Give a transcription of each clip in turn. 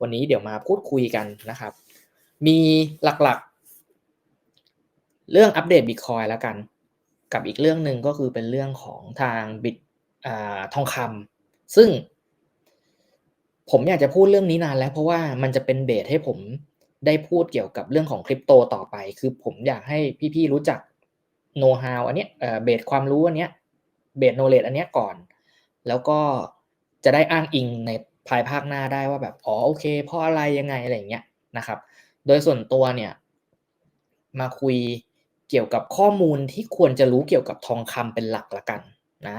วันนี้เดี๋ยวมาพูดคุยกันนะครับ มีหลักๆ เรื่องอัปเดตบิตคอยแล้วกัน กับอีกเรื่องหนึ่งก็คือเป็นเรื่องของทางบิตทองคำซึ่ง ผมอยากจะพูดเรื่องนี้นานแล้วเพราะว่ามันจะเป็นเบสให้ผมได้พูดเกี่ยวกับเรื่องของคริปโตต่อไป คือผมอยากให้พี่ๆรู้จักโน้ตฮาวอันเนี้ยเบสความรู้อันเนี้ยเบสโนเลดอันเนี้ยก่อน แล้วก็จะได้อ้างอิงใน ภายภาคหน้าได้ว่าแบบอ๋อโอเค เพราะอะไรยังไงอะไรเงี้ยนะครับ โดยส่วนตัวเนี่ยมาคุยเกี่ยวกับข้อมูลที่ควรจะรู้เกี่ยวกับทองคำเป็นหลักละกันนะ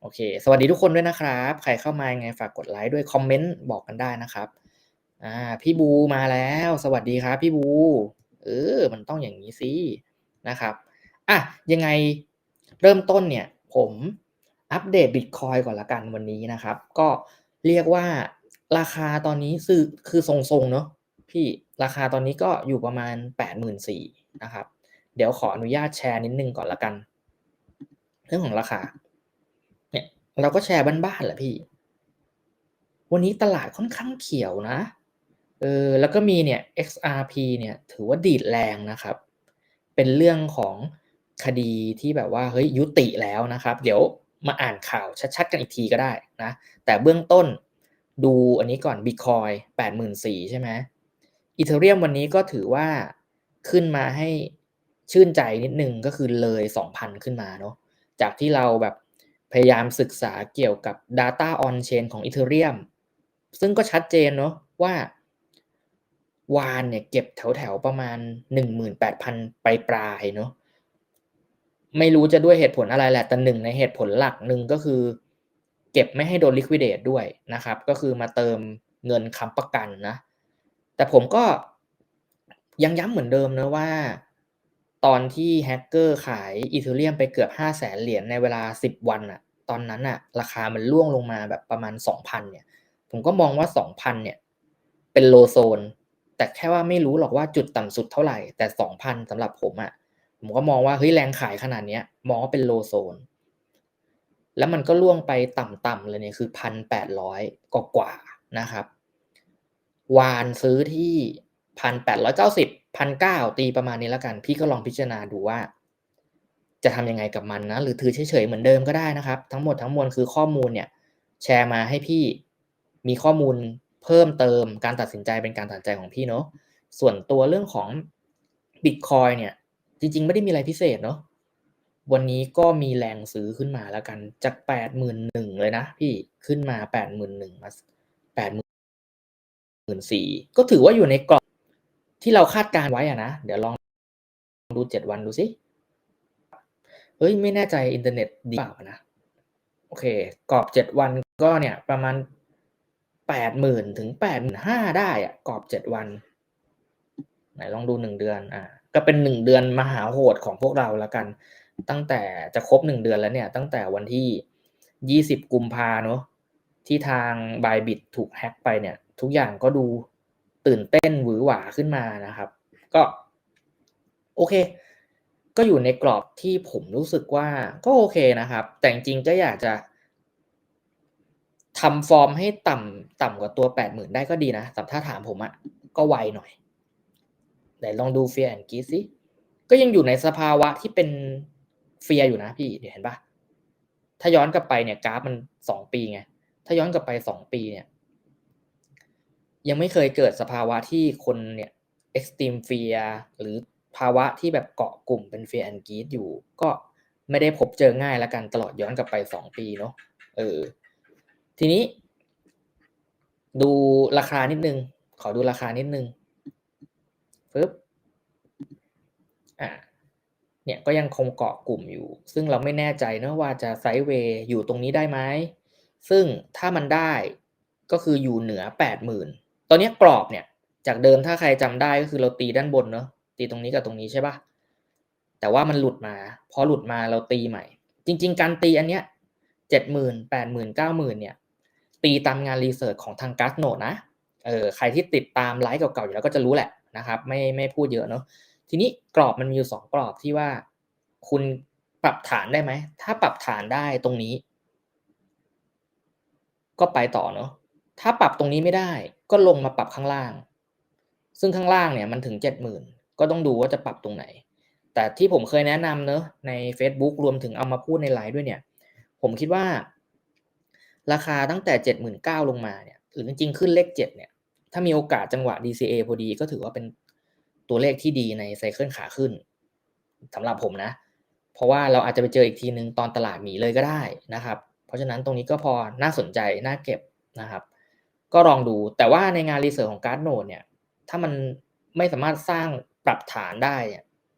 โอเค สวัสดีทุกคนด้วยนะครับ ใครเข้ามายังไงฝากกดไลค์ด้วยคอมเมนต์บอกกันได้นะครับอ่าพี่บูมาแล้ว สวัสดีครับพี่บู เออ มันต้องอย่างนี้สินะครับอะยังไงเริ่มต้นเนี่ย ผมอัปเดตบิตคอยก่อนละกันวันนี้นะครับ ก็ เรียกว่าราคาตอนนี้คือคือทรงๆเนาะพี่ราคาตอนนี้ก็อยู่ประมาณแปดหมื่นสี่นะครับ เดี๋ยวขออนุญาตแชร์นิดนึงก่อนละกัน เรื่องของราคา เนี่ยเราก็แชร์บ้านๆแหละพี่ วันนี้ตลาดค่อนข้างเขียวนะเออแล้วก็มีเนี่ย XRP เนี่ยถือว่าดีดแรงนะครับ เป็นเรื่องของคดีที่แบบว่าเฮ้ยยุติแล้วนะครับ เดี๋ยว มาอ่านข่าวชัดๆกันอีกทีก็ได้นะ แต่เบื้องต้นดูอันนี้ก่อน Bitcoin 84,000ใช่ไหมอีเทเรียมวันนี้ก็ถือว่าขึ้นมาให้ชื่นใจนิดนึงก็คือเลย 2,000 ขึ้นมาเนาะจากที่เราแบบพยายามศึกษาเกี่ยวกับ Data on Chain ของ Ethereum ซึ่งก็ชัดเจนเนาะว่าวานเนี่ยเก็บแถวๆประมาณ 18,000ไปปลายเนาะ ไม่รู้จะด้วยเหตุผลอะไรแหละแต่หนึ่งในเหตุผลหลักหนึ่งก็คือ เก็บไม่ให้โดนลิควิดเดตด้วยนะครับ ก็คือมาเติมเงินค้ำประกันนะ แต่ผมก็ยังย้ำเหมือนเดิมนะว่า ตอนที่แฮกเกอร์ขายอีเทเรียมไปเกือบ 5 0 0แสนเหรียญในเวลา 10 วันอะตอนนั้นอะราคามันล่วงลงมาแบบประมาณ 2,000 เนี่ย ผมก็มองว่า 2,000 เนี่ย เป็นโลโซน แต่แค่ว่าไม่รู้หรอกว่าจุดต่ำสุดเท่าไหร่ แต่ 2,000สำหรับผมอะ ผมก็มองว่าเฮ้ยแรงขายขนาดนี้มองว่าเป็นโลโซน แล้วมันก็ล่วงไปต่ำๆเลยเนี่ยคือพันแปดร้อยกว่าๆนะครับ วานซื้อที่พันแปดร้อยเก้าสิบพันเก้าตีประมาณนี้แล้วกัน พี่ก็ลองพิจารณาดูว่า จะทำยังไงกับมันนะ หรือถือเฉยๆเหมือนเดิมก็ได้นะครับ ทั้งหมดทั้งมวลคือข้อมูลเนี่ย แชร์มาให้พี่มีข้อมูลเพิ่มเติมการตัดสินใจเป็นการตัดใจของพี่เนาะส่วนตัวเรื่องของ Bitcoin เนี่ย จริง ๆ ไม่ได้มีอะไรพิเศษเนาะวันนี้ก็มีแรงซื้อขึ้นมาแล้วกันจากแปดหมื่นหนึ่งเลยนะพี่ขึ้นมาแปดหมื่นหนึ่งมาแปดหมื่นสี่ก็ถือว่าอยู่ในกรอบที่เราคาดการไว้อะนะ เดี๋ยวลองดูเจ็ดวันดูสิเฮ้ย ไม่แน่ใจอินเทอร์เน็ตดีเปล่านะ โอเค กรอบเจ็ดวันก็เนี่ยประมาณแปดหมื่นถึงแปดหมื่นห้าได้อะกรอบเจ็ดวัน ไหนลองดูหนึ่งเดือนอ่า ก็เป็นหนึ่งเดือนมหาโหดของพวกเราล้วกัน ตั้งแต่จะครบหนึ่งเดือนแล้วเนี่ย ตั้งแต่วันที่ยี่สิบกุมภาเนาะที่ทางบายบิตถูกแฮ็กไปเนี่ย ทุกอย่างก็ดูตื่นเต้นหวือหวาขึ้นมานะครับ ก็ โอเค ก็อยู่ในกรอบที่ผมรู้สึกว่าก็โอเคนะครับ แต่จริงก็อยากจะทำฟอร์มให้ต่ำต่ำกว่าตัวแปดหมื่นได้ก็ดีนะแต่ถ้าถามผมอะก็ไวหน่อย ไหนลองดูเฟียร์แอนกีสิก็ยังอยู่ในสภาวะที่เป็นเฟียร์อยู่นะพี่เดี๋ยวเห็นปะถ้าย้อนกลับไปเนี่ยกราฟมันสองปีไงถ้าย้อนกลับไปสองปีเนี่ย ยังไม่เคยเกิดสภาวะที่คนเนี่ยเอ็กซ์ตรีมเฟียหรือภาวะที่แบบเกาะกลุ่มเป็นเฟียร์แอนกีสอยู่ ก็ไม่ได้พบเจอง่ายล้วกันตลอดย้อนกลับไปสองปีเนาะเออ ทีนี้ ดูราคานิดนึง ขอดูราคานิดนึง ปึ๊บอ่าเนี่ยก็ยังคงเกาะกลุ่มอยู่ ซึ่งเราไม่แน่ใจนะว่าจะไซด์เวย์อยู่ตรงนี้ได้ไหม ซึ่งถ้ามันได้ก็คืออยู่เหนือแปดหมื่นตอนนี้กรอบเนี่ย จากเดิมถ้าใครจำได้ก็คือเราตีด้านบนเนาะตีตรงนี้กับตรงนี้ใช่ปะแต่ว่ามันหลุดมา พอหลุดมาเราตีใหม่ จริง ๆ การตีอันเนี้ยเจ็ดหมื่นแปดหมื่นเก้าหมื่นเนี่ย ตีตามงานรีเสิร์ชของทางกัสโนดนะเออใครที่ติดตามไลฟ์เก่าๆอยู่แล้วก็จะรู้แหละ นะครับ ไม่ไม่พูดเยอะเนาะทีนี้กรอบมันมีอยู่สองกรอบที่ว่า คุณปรับฐานได้ไหม ถ้าปรับฐานได้ตรงนี้ ก็ไปต่อเนาะถ้าปรับตรงนี้ไม่ได้ ก็ลงมาปรับข้างล่าง ซึ่งข้างล่างเนี่ยมันถึงเจ็ดหมื่นก็ต้องดูว่าจะปรับตรงไหน แต่ที่ผมเคยแนะนำเนอะใน Facebook รวมถึงเอามาพูดในไลน์ด้วยเนี่ย ผมคิดว่า ราคาตั้งแต่เจ็ดหมื่นเก้าลงมาเนี่ยหรือจริงๆขึ้นเลขเจ็ดเนี่ย ถ้ามีโอกาสจังหวะ DCA พอดีก็ถือว่าเป็นตัวเลขที่ดีในไซเคิลขาขึ้นสำหรับผมนะ เพราะว่าเราอาจจะไปเจออีกทีหนึ่งตอนตลาดหมีเลยก็ได้นะครับ เพราะฉะนั้นตรงนี้ก็พอน่าสนใจ น่าเก็บนะครับ ก็ลองดูแต่ว่าในงานรีเสิร์ชของการ์ดโนดเนี่ย ถ้ามันไม่สามารถสร้างปรับฐานได้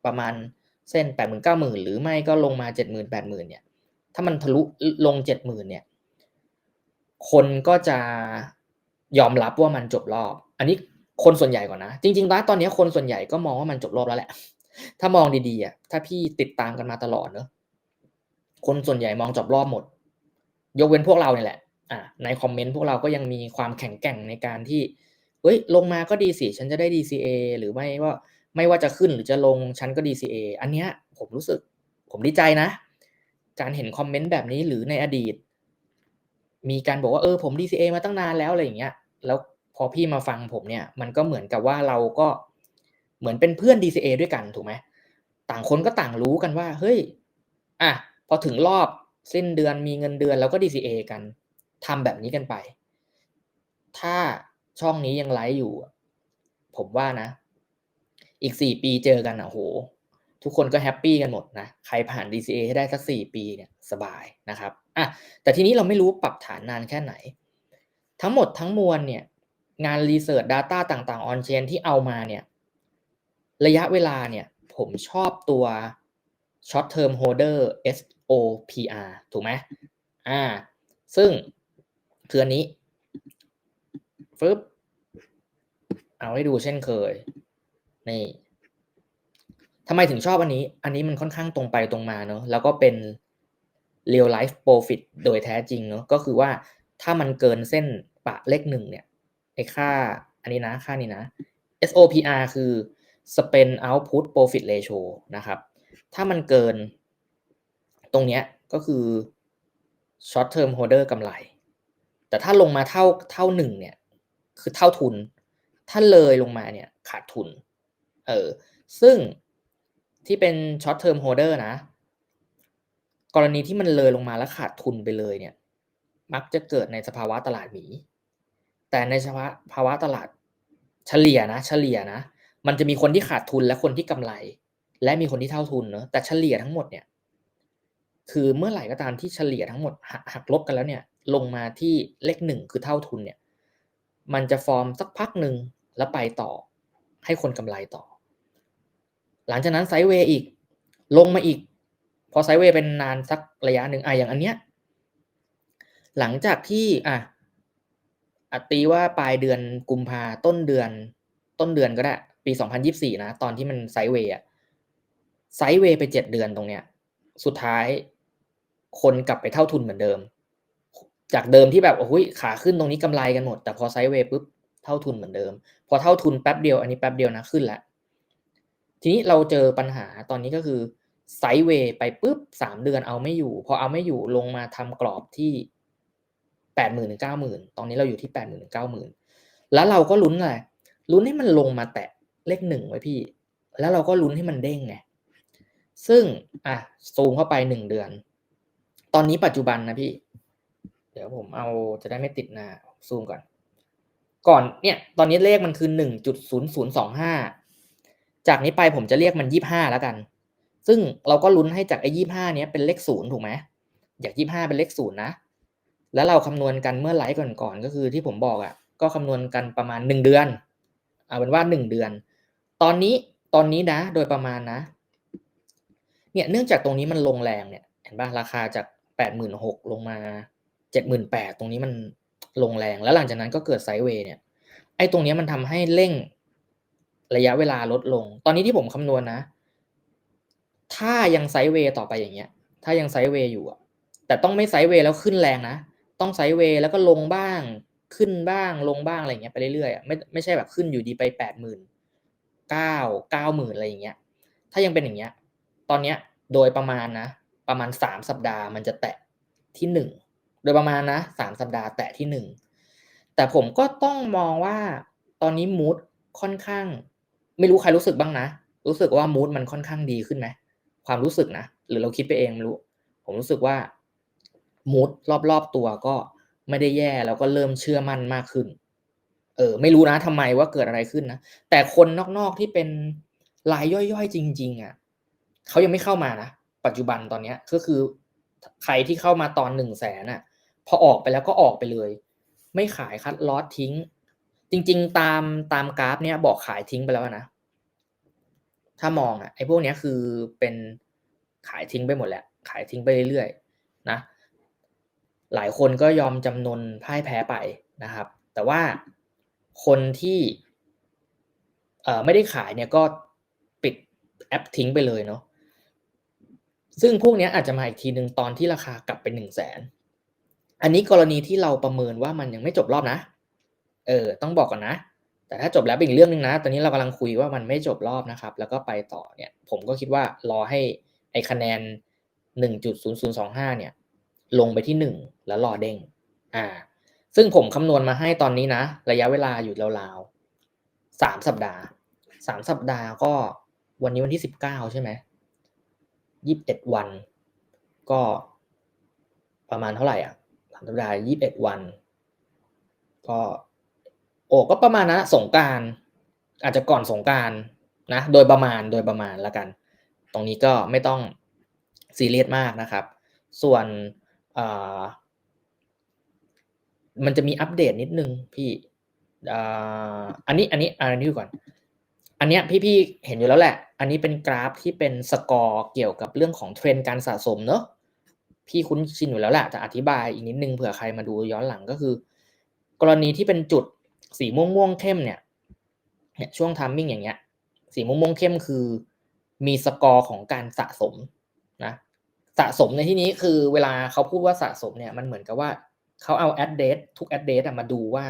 ประมาณเส้นแปดหมื่นเก้าหมื่นหรือไม่ก็ลงมาเจ็ดหมื่นแปดหมื่นเนี่ย ถ้ามันทะลุลงเจ็ดหมื่นเนี่ย คนก็จะ ยอมรับว่ามันจบรอบ อันนี้คนส่วนใหญ่ก่อนนะ จริงๆแล้วตอนนี้คนส่วนใหญ่ก็มองว่ามันจบรอบแล้วแหละ ถ้ามองดีๆอะถ้าพี่ติดตามกันมาตลอดเนอะคนส่วนใหญ่มองจบรอบหมด ยกเว้นพวกเราเนี่ยแหละอะในคอมเมนต์พวกเราก็ยังมีความแข็งแกร่งในการที่เฮ้ยลงมาก็ดีสิฉันจะได้ DCA หรือไม่ว่าไม่ว่าจะขึ้นหรือจะลงฉันก็ DCA อันเนี้ยผมรู้สึกผมดีใจนะ การเห็นคอมเมนต์แบบนี้หรือในอดีต มีการบอกว่าเออผม DCA มาตั้งนานแล้วอะไรอย่างเงี้ย แล้วพอพี่มาฟังผมเนี่ย มันก็เหมือนกับว่าเราก็เหมือนเป็นเพื่อน DCA ด้วยกันถูกไหมต่างคนก็ต่างรู้กันว่าเฮ้ยอะพอถึงรอบสิ้นเดือนมีเงินเดือนเราก็ DCA กันทำแบบนี้กันไป ถ้าช่องนี้ยังไลฟ์อยู่ ผมว่านะ อีกสี่ปีเจอกันอะโห ทุกคนก็แฮปปี้กันหมดนะ ใครผ่าน DCA ให้ได้สักสี่ปีเนี่ยสบายนะครับอะแต่ทีนี้เราไม่รู้ปรับฐานนานแค่ไหน ทั้งหมดทั้งมวลเนี่ยงาน Research Data ต่างๆ On Chain ที่เอามาเนี่ยระยะเวลาเนี่ยผมชอบตัว Short Term Holder SOPR ถูกไหมอ่า ซึ่งคืออันนี้ฟึบเอาให้ดูเช่นเคย นี่ ทำไมถึงชอบอันนี้ อันนี้มันค่อนข้างตรงไปตรงมาเนอะแล้วก็เป็น real life profit โดยแท้จริงเนอะก็คือว่าถ้ามันเกินเส้นปะเลขหนึ่งเนี่ย ไอค่าอันนี้นะ ค่านี้นะ SOPR คือ spend output profit ratio นะครับ ถ้ามันเกินตรงเนี้ยก็คือ short term holder กำไร แต่ถ้าลงมาเท่าเท่าหนึ่งเนี่ย คือเท่าทุน ถ้าเลยลงมาเนี่ยขาดทุน เออ ซึ่ง ที่เป็น short term holder นะ กรณีที่มันเลยลงมาแล้วขาดทุนไปเลยเนี่ย มักจะเกิดในสภาวะตลาดหมี แต่ในสภาวะภาวะตลาดเฉลี่ยนะ เฉลี่ยนะ มันจะมีคนที่ขาดทุนและคนที่กำไร และมีคนที่เท่าทุนเนอะแต่เฉลี่ยทั้งหมดเนี่ย คือเมื่อไหร่ก็ตามที่เฉลี่ยทั้งหมดหักลบกันแล้วเนี่ย ลงมาที่เลขหนึ่งคือเท่าทุนเนี่ย มันจะฟอร์มสักพักหนึ่งแล้วไปต่อให้คนกำไรต่อ หลังจากนั้นไซด์เวย์อีก ลงมาอีก พอไซด์เวย์เป็นนานสักระยะหนึ่งอะอย่างอันเนี้ยหลังจากที่อะอัตีว่าปลายเดือนกุมภาต้นเดือน ต้นเดือนก็ได้ ปี 2024 นะ ตอนที่มันไซด์เวย์อะไซด์เวย์ไปเจ็ดเดือนตรงเนี้ย สุดท้าย คนกลับไปเท่าทุนเหมือนเดิม จากเดิมที่แบบโอ้ยขาขึ้นตรงนี้กำไรกันหมด แต่พอไซด์เวย์ปุ๊บเท่าทุนเหมือนเดิม พอเท่าทุนแป๊บเดียวอันนี้แป๊บเดียวนะขึ้นแล้ว ทีนี้เราเจอปัญหาตอนนี้ก็คือไซด์เวย์ไปปุ๊บสามเดือนเอาไม่อยู่ พอเอาไม่อยู่ลงมาทำกรอบที่แปดหมื่นถึงเก้าหมื่นตอนนี้เราอยู่ที่แปดหมื่นถึงเก้าหมื่นแล้วเราก็ลุ้นอะไรลุ้นให้มันลงมาแตะเลขหนึ่งไว้พี่ แล้วเราก็ลุ้นให้มันเด้งไงซึ่งอะซูมเข้าไปหนึ่งเดือน ตอนนี้ปัจจุบันนะพี่ เดี๋ยวผมเอาจะได้ไม่ติดหน้าซูมก่อน ก่อนเนี่ย ตอนนี้เลขมันคือหนึ่งจุดศูนย์ศูนย์สองห้า จากนี้ไปผมจะเรียกมันยี่ห้าแล้วกัน ซึ่งเราก็ลุ้นให้จากไอ้ยี่ห้าเนี้ยเป็นเลขศูนย์ถูกไหมอยากยี่ห้าเป็นเลขศูนย์นะ แล้วเราคำนวณกันเมื่อไลฟ์ก่อนๆก็คือที่ผมบอกอะ่ะ ก็คำนวณกันประมาณหนึ่งเดือนเอาเป็นว่าหนึ่งเดือน ตอนนี้ตอนนี้นะ โดยประมาณนะ เนี่ยเนื่องจากตรงนี้มันลงแรงเนี่ย เห็นป่ะราคาจากแปดหมื่นหกลงมาเจ็ดหมื่นแปดตรงนี้มันลงแรงแล้วหลังจากนั้นก็เกิดไซด์เวย์เนี่ยไอ้ตรงนี้มันทำให้เร่ง ระยะเวลาลดลง ตอนนี้ที่ผมคำนวณนะ ถ้ายังไซด์เวย์ต่อไปอย่างเงี้ย ถ้ายังไซด์เวย์อยู่อะแต่ต้องไม่ไซด์เวย์แล้วขึ้นแรงนะ ต้องไซด์เวย์แล้วก็ลงบ้าง ขึ้นบ้าง ลงบ้างอะไรเงี้ยไปเรื่อยๆอะไม่ไม่ใช่แบบขึ้นอยู่ดีไปแปดหมื่นเก้าเก้าหมื่นอะไรอย่างเงี้ย ถ้ายังเป็นอย่างเงี้ย ตอนเนี้ยโดยประมาณนะ ประมาณสามสัปดาห์มันจะแตะที่หนึ่ง โดยประมาณนะสามสัปดาห์แตะที่หนึ่ง แต่ผมก็ต้องมองว่าตอนนี้มูดค่อนข้าง ไม่รู้ใครรู้สึกบ้างนะ รู้สึกว่ามูดมันค่อนข้างดีขึ้นไหมความรู้สึกนะ หรือเราคิดไปเองไม่รู้ ผมรู้สึกว่ามูดรอบๆตัวก็ไม่ได้แย่แล้วก็เริ่มเชื่อมั่นมากขึ้น เออ ไม่รู้นะทำไมว่าเกิดอะไรขึ้นนะ แต่คนนอกๆที่เป็นรายย่อยๆจริง ๆอะเขายังไม่เข้ามานะ ปัจจุบันตอนเนี้ยก็คือใครที่เข้ามาตอนหนึ่งแสนอะ พอออกไปแล้วก็ออกไปเลย ไม่ขายคัดลอสทิ้ง จริง ๆ ตามตามกราฟ เนี้ยบอกขายทิ้งไปแล้วนะ ถ้ามองอะไอ้พวกเนี้ยคือเป็นขายทิ้งไปหมดแหละ ขายทิ้งไปเรื่อยๆนะ หลายคนก็ยอมจำนนพ่ายแพ้ไปนะครับ แต่ว่าคนที่เอ่อไม่ได้ขายเนี่ยก็ปิดแอปทิ้งไปเลยเนาะซึ่งพวกนี้อาจจะมาอีกทีหนึ่งตอนที่ราคากลับไปหนึ่งแสนอันนี้กรณีที่เราประเมินว่ามันยังไม่จบรอบนะ เออต้องบอกก่อนนะ แต่ถ้าจบแล้วเป็นอีกเรื่องหนึ่งนะ ตอนนี้เรากำลังคุยว่ามันไม่จบรอบนะครับ แล้วก็ไปต่อเนี่ย ผมก็คิดว่ารอให้ไอคะแนน 1.0025 เนี่ย ลงไปที่ 1 แล้วรอเด้ง อ่า ซึ่งผมคำนวณมาให้ตอนนี้นะ ระยะเวลาอยู่ราวๆสามสัปดาห์สามสัปดาห์ก็วันนี้วันที่สิบเก้าใช่ไหมยี่สิบเอ็ดวัน ก็ประมาณเท่าไหร่อะสามสัปดาห์ยี่สิบเอ็ดวัน ก็ โอ้ก็ประมาณนะสงการอาจจะก่อนสงการนะ โดยประมาณโดยประมาณละกัน ตรงนี้ก็ไม่ต้องซีเรียสมากนะครับ ส่วนมันจะมีอัปเดตนิดนึงพี่อันนี้อันนี้อันนี้ดูก่อน อันเนี้ยพี่ๆเห็นอยู่แล้วแหละ อันนี้เป็นกราฟที่เป็นสกอร์เกี่ยวกับเรื่องของเทรนด์การสะสมเนอะพี่คุ้นชินอยู่แล้วแหละจะอธิบายอีกนิดนึงเผื่อใครมาดูย้อนหลังก็คือ กรณีที่เป็นจุด สีม่วงม่วงเข้มเนี่ยเนี่ยช่วงทัมมิ่งอย่างเงี้ย สีม่วงม่วงเข้มคือ มีสกอร์ของการสะสมนะสะสมในที่นี้คือเวลาเขาพูดว่าสะสมเนี่ยมันเหมือนกับว่าเขาเอา address ทุก address มาดูว่า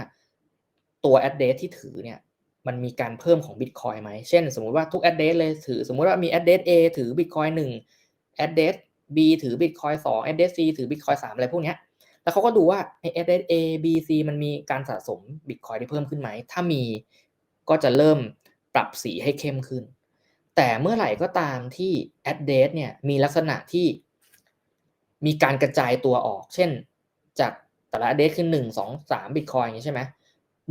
ตัว address ที่ถือเนี่ยมันมีการเพิ่มของ Bitcoin ไหม เช่น สมมุติว่าทุก address เลยถือ สมมุติว่ามี address A ถือ Bitcoin 1 address B ถือ Bitcoin 2 address C ถือ Bitcoin 3 อะไรพวกเนี้ย แล้วเขาก็ดูว่าไอ้ address A B C มันมีการสะสม Bitcoin ที่เพิ่มขึ้นไหม ถ้ามีก็จะเริ่มปรับสีให้เข้มขึ้น แต่เมื่อไหร่ก็ตามที่ address เนี่ยมีลักษณะที่มีการกระจายตัวออก เช่น จากแต่ละเดทคือหนึ่งสองสามบิตคอยอย่างนี้ใช่ไหม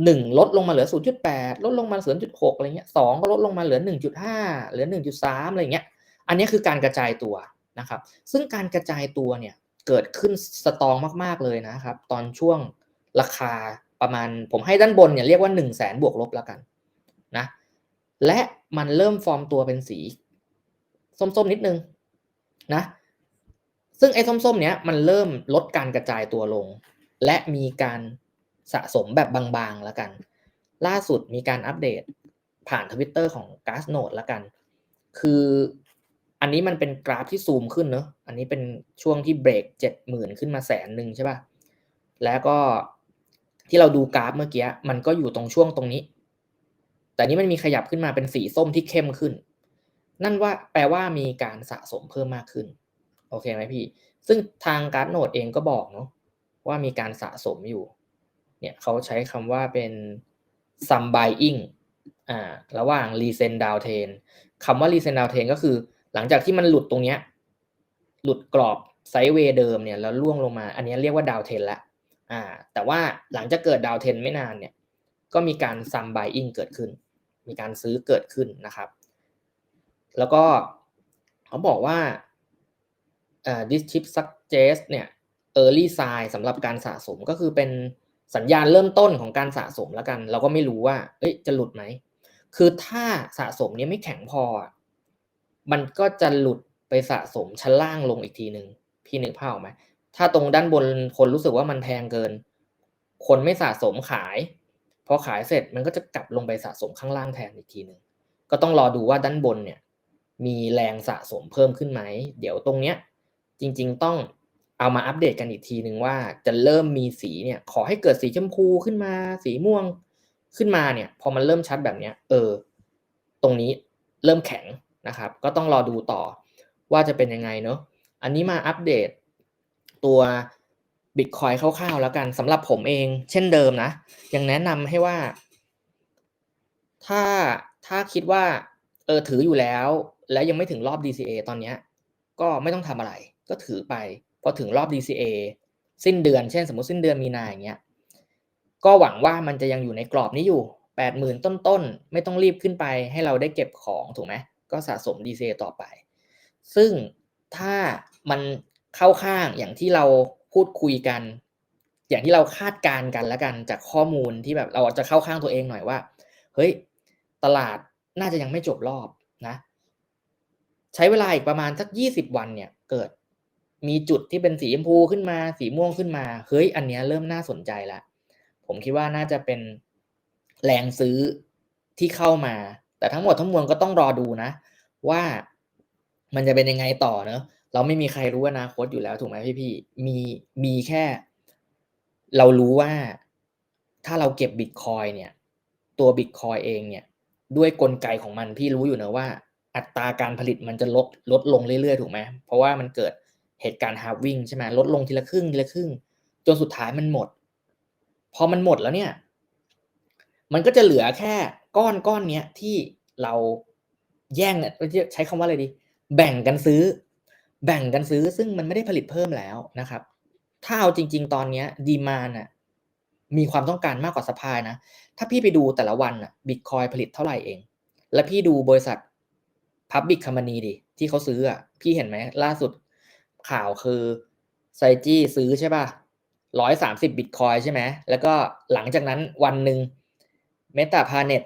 หนึ่งลดลงมาเหลือศูนย์จุดแปดลดลงมาเหลือจุดหกอะไรเงี้ยสองก็ลดลงมาเหลือหนึ่งจุดห้าเหลือหนึ่งจุดสามอะไรเงี้ย อันนี้คือการกระจายตัวนะครับ ซึ่งการกระจายตัวเนี่ย เกิดขึ้นสตองมากๆเลยนะครับ ตอนช่วงราคาประมาณผมให้ด้านบนเนี่ยเรียกว่า1นึ่งแสนบวกลบแล้วกันนะและมันเริ่มฟอร์มตัวเป็นสี ส้มๆนิดนึงนะซึ่งไอ้ส้มๆเนี้ยมันเริ่มลดการกระจายตัวลง และมีการสะสมแบบบางๆแล้วกัน ล่าสุดมีการอัปเดตผ่านทวิตเตอร์ของ g a s n o t e แล้วกัน คือ อันนี้มันเป็นกราฟที่ซูมขึ้นเนอะอันนี้เป็นช่วงที่เบรกเจ็ดหมื่นขึ้นมาแสนหนึ่งใช่ป่ะ แล้วก็ที่เราดูกราฟเมื่อกี้มันก็อยู่ตรงช่วงตรงนี้ แต่นี้มันมีขยับขึ้นมาเป็นสีส้มที่เข้มขึ้น นั่นว่าแปลว่ามีการสะสมเพิ่มมากขึ้น โอเคไหมพี่ ซึ่งทางการ์ดโนดเองก็บอกเนาะว่ามีการสะสมอยู่ เนี่ยเขาใช้คำว่าเป็น some buying อ่า ระหว่าง recent downtrend คำว่า recent downtrend ก็คือ หลังจากที่มันหลุดตรงเนี้ยหลุดกรอบไซด์เวย์เดิมเนี่ยแล้วล่วงลงมา อันนี้เรียกว่า downtrend แล้วอ่า แต่ว่าหลังจากเกิด downtrend ไม่นานเนี่ย ก็มีการ some buying เกิดขึ้น มีการซื้อเกิดขึ้นนะครับ แล้วก็เขาบอกว่าอ่า this chip suggest เนี่ย early sign สำหรับการสะสมก็คือเป็นสัญญาณเริ่มต้นของการสะสมแล้วกัน เราก็ไม่รู้ว่า เอ้ยจะหลุดไหม คือถ้าสะสมเนี้ยไม่แข็งพอ มันก็จะหลุดไปสะสมชั้นล่างลงอีกทีหนึ่งพี่นึกภาพไหมถ้าตรงด้านบนคนรู้สึกว่ามันแพงเกิน คนไม่สะสมขายพอขายเสร็จมันก็จะกลับลงไปสะสมข้างล่างแทนอีกทีหนึ่งก็ต้องรอดูว่าด้านบนเนี่ย มีแรงสะสมเพิ่มขึ้นไหมเดี๋ยวตรงเนี้ย จริง ๆ ต้องเอามาอัปเดตกันอีกทีหนึ่งว่าจะเริ่มมีสีเนี่ย ขอให้เกิดสีชมพูขึ้นมา สีม่วงขึ้นมาเนี่ย พอมันเริ่มชัดแบบเนี้ย เออ ตรงนี้เริ่มแข็ง นะครับ ก็ต้องรอดูต่อว่าจะเป็นยังไงเนาะอันนี้มาอัปเดตตัวบิตคอยคร่าวๆแล้วกันสำหรับผมเองเช่นเดิมนะ ยังแนะนำให้ว่า ถ้าถ้าคิดว่าเออถืออยู่แล้ว แล้วยังไม่ถึงรอบ DCA ตอนนี้ก็ไม่ต้องทำอะไร ก็ถือไปพอถึงรอบ DCA สิ้นเดือน เช่น สมมติสิ้นเดือนมีนาอย่างเงี้ยก็หวังว่ามันจะยังอยู่ในกรอบนี้อยู่แปดหมื่นต้นๆ ไม่ต้องรีบขึ้นไปให้เราได้เก็บของถูกไหม ก็สะสม DCA ต่อไป ซึ่งถ้ามันเข้าข้างอย่างที่เราพูดคุยกัน อย่างที่เราคาดการกันแล้วกันจากข้อมูลที่แบบเราจะเข้าข้างตัวเองหน่อยว่า เฮ้ย ตลาดน่าจะยังไม่จบรอบนะ ใช้เวลาอีกประมาณสักยี่สิบวันเนี่ย เกิดมีจุดที่เป็นสีชมพูขึ้นมา สีม่วงขึ้นมา เฮ้ย อันเนี้ยเริ่มน่าสนใจแล้วผมคิดว่าน่าจะเป็นแรงซื้อที่เข้ามา แต่ทั้งหมดทั้งมวลก็ต้องรอดูนะ ว่ามันจะเป็นยังไงต่อเนอะเราไม่มีใครรู้อนาคตอยู่แล้วถูกไหมพี่พี่มีมีแค่ เรารู้ว่าถ้าเราเก็บบิตคอยเนี่ย ตัวบิตคอยเองเนี่ย ด้วยกลไกของมันพี่รู้อยู่นะว่า อัตราการผลิตมันจะลดลดลงเรื่อยๆถูกไหมเพราะว่ามันเกิดเหตุการณ์ฮาร์วิ่งใช่ไหมลดลงทีละครึ่งทีละครึ่งจนสุดท้ายมันหมด พอมันหมดแล้วเนี่ย มันก็จะเหลือแค่ ก้อนก้อนเนี้ยที่เราแย่งใช้คำว่าอะไรดี แบ่งกันซื้อ แบ่งกันซื้อซึ่งมันไม่ได้ผลิตเพิ่มแล้วนะครับ ถ้าเอาจริง ๆ ตอนเนี้ยดีมาน่ะมีความต้องการมากกว่าสปายนะ ถ้าพี่ไปดูแต่ละวันอะบิตคอยผลิตเท่าไหร่เอง แล้วพี่ดูบริษัท Public Company ดิที่เขาซื้ออะพี่เห็นไหมล่าสุดข่าวคือไซจี้ซื้อใช่ป่ะร้อยสามสิบบิตคอยใช่ไหมแล้วก็หลังจากนั้นวันหนึ่งเมตาพาเน็ต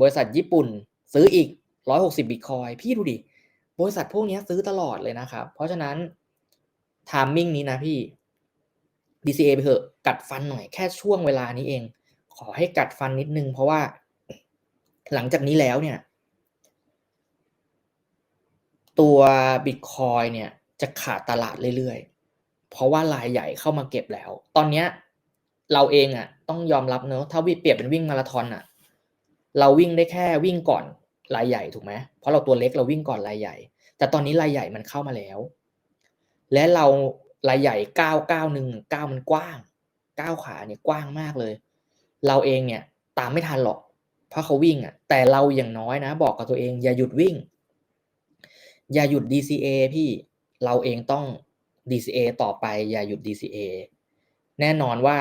บริษัทญี่ปุ่นซื้ออีกร้อยหกสิบบิตคอยพี่ดูดิ บริษัทพวกนี้ซื้อตลอดเลยนะครับ เพราะฉะนั้นทามมิ่งนี้นะพี่ DCA ไปเถอะกัดฟันหน่อยแค่ช่วงเวลานี้เอง ขอให้กัดฟันนิดนึง เพราะว่าหลังจากนี้แล้วเนี่ย ตัวบิตคอยเนี่ยจะขาดตลาดเรื่อยๆ เพราะว่ารายใหญ่เข้ามาเก็บแล้ว ตอนเนี้ยเราเองอะ่ะ ต้องยอมรับเนอะถ้าวิเปรียบเป็นวิ่งมาราธอนอะ เราวิ่งได้แค่วิ่งก่อนรายใหญ่ถูกไหมเพราะเราตัวเล็กเราวิ่งก่อนรายใหญ่ แต่ตอนนี้รายใหญ่มันเข้ามาแล้ว และเรารายใหญ่ก้าวก้าวหนึ่งก้าวมันกว้างก้าวขาเนี่ยกว้างมากเลย เราเองเนี่ยตามไม่ทันหรอก เพราะเขาวิ่งอะ แต่เราอย่างน้อยนะ บอกกับตัวเอง อย่าหยุดวิ่ง อย่าหยุด DCA พี่เราเองต้อง DCA ต่อไป อย่าหยุด DCA แน่นอนว่า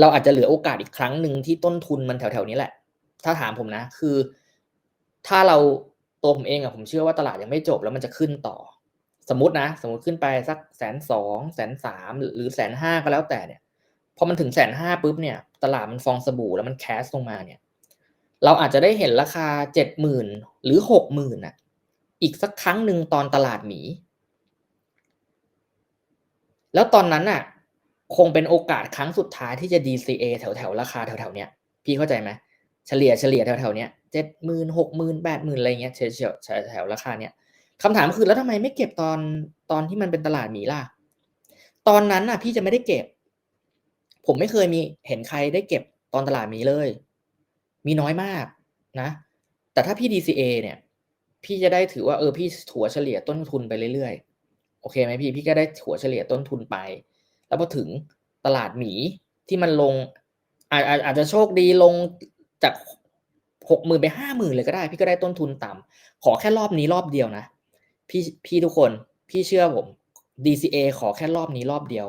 เราอาจจะเหลือโอกาสอีกครั้งหนึ่งที่ต้นทุนมันแถวๆนี้แหละ ถ้าถามผมนะ คือ ถ้าเราตัวผมเองอะผมเชื่อว่าตลาดยังไม่จบแล้วมันจะขึ้นต่อ สมมตินะ สมมติขึ้นไปสักแสนสองแสนสามหรือแสนห้าก็แล้วแต่เนี่ยพอมันถึงแสนห้าปุ๊บเนี่ย ตลาดมันฟองสบู่แล้วมันแคสลงมาเนี่ย เราอาจจะได้เห็นราคาเจ็ดหมื่นหรือหกหมื่นอะอีกสักครั้งหนึ่งตอนตลาดหมี แล้วตอนนั้นน่ะคงเป็นโอกาสครั้งสุดท้ายที่จะ DCA แถวแถวราคาแถวแถวเนี้ยพี่เข้าใจไหม เฉลี่ยเฉลี่ยแถวแถวเนี้ยเจ็ดหมื่นหกหมื่นแปดหมื่นอะไรเงี้ยเฉลี่ยแถวราคาเนี้ยคำถามคือแล้วทำไมไม่เก็บตอนตอนที่มันเป็นตลาดหมีล่ะ ตอนนั้นน่ะ พี่จะไม่ได้เก็บ ผมไม่เคยมีเห็นใครได้เก็บตอนตลาดหมีเลย มีน้อยมากนะ แต่ถ้าพี่ DCA เนี่ย พี่จะได้ถือว่าเออพี่ถัวเฉลี่ยต้นทุนไปเรื่อยๆ โอเคไหมพี่พี่ก็ได้ถัวเฉลี่ยต้นทุนไป แล้วพอถึงตลาดหมีที่มันลงอาจอาจจะโชคดีลง จากหกหมื่นไปห้าหมื่นเลยก็ได้ พี่ก็ได้ต้นทุนต่ำขอแค่รอบนี้รอบเดียวนะ พี่พี่ทุกคนพี่เชื่อผม DCA ขอแค่รอบนี้รอบเดียว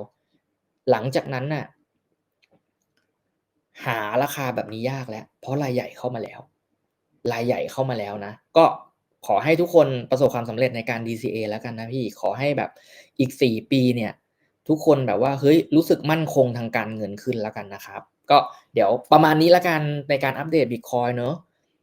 หลังจากนั้นน่ะ หาราคาแบบนี้ยากแล้ว เพราะรายใหญ่เข้ามาแล้ว รายใหญ่เข้ามาแล้วนะ ก็ขอให้ทุกคนประสบความสำเร็จในการ DCA แล้วกันนะพี่ขอให้แบบอีกสี่ปีเนี่ย ทุกคนแบบว่าเฮ้ยรู้สึกมั่นคงทางการเงินขึ้นแล้วกันนะครับ ก็เดี๋ยวประมาณนี้แล้วกันในการอัปเดต Bitcoin เนอะ